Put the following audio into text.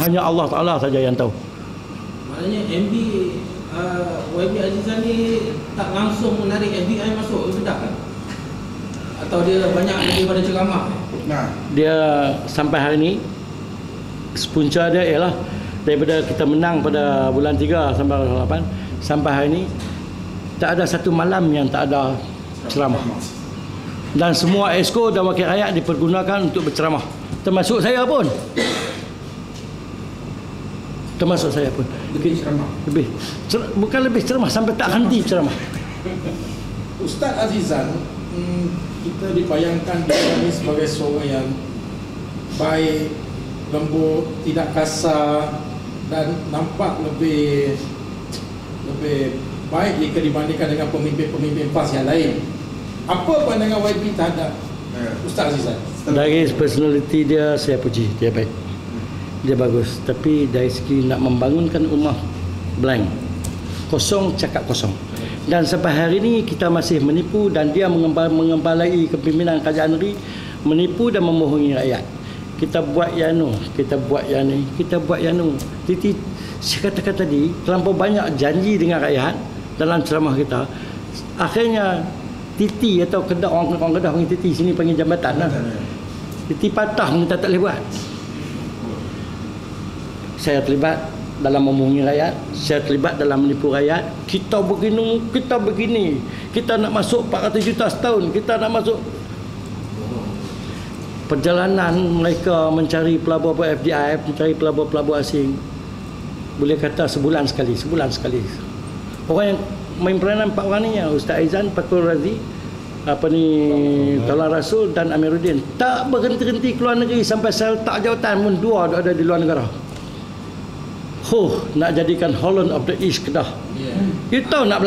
hanya Allah Taala saja yang tahu. Maknanya MB uh, YB Azizan ni tak langsung menarik FBI masuk ke sedap kan? Atau dia banyak daripada ceramah? Nah, Dia sampai hari ini punca dia ialah daripada kita menang pada bulan 3 sampai 8 sampai hari ini tak ada satu malam yang tak ada ceramah. Dan semua esko dan wakil rakyat dipergunakan untuk berceramah. Termasuk saya pun. Termasuk saya pun. lebih ceramah. Lebih cer- bukan lebih ceramah sampai tak henti ceramah. Ustaz Azizan, hmm, kita dibayangkan dia ni sebagai seorang yang baik, lembut, tidak kasar dan nampak lebih lebih baik jika dibandingkan dengan pemimpin-pemimpin PAS yang lain. Apa pandangan YB terhadap Ustaz Azizan? Dari personality dia saya puji dia baik. Dia bagus tapi dari segi nak membangunkan rumah blank. Kosong cakap kosong. Dan sampai hari ini kita masih menipu dan dia mengembal, mengembalai kepimpinan kerajaan negeri menipu dan memohongi rakyat. Kita buat yang nu, kita buat yang ni, kita buat yang nu. Titi saya katakan tadi terlampau banyak janji dengan rakyat dalam ceramah kita. Akhirnya titi atau kedah orang orang kedah panggil titi sini panggil jambatan lah. Titi patah kita tak boleh buat. Saya terlibat dalam memohongi rakyat, saya terlibat dalam menipu rakyat. Kita begini, kita begini. Kita nak masuk 400 juta setahun, kita nak masuk perjalanan mereka mencari pelabur FDI, mencari pelabur-pelabur asing. Boleh kata sebulan sekali, sebulan sekali. Orang yang main peranan empat orang ni ya, Ustaz Aizan, Pakul Razi, apa ni Tuan Rasul dan Amiruddin tak berhenti-henti keluar negeri sampai sel tak jawatan pun dua ada di luar negara. Huh, nak jadikan Holland of the East Kedah. You tahu nak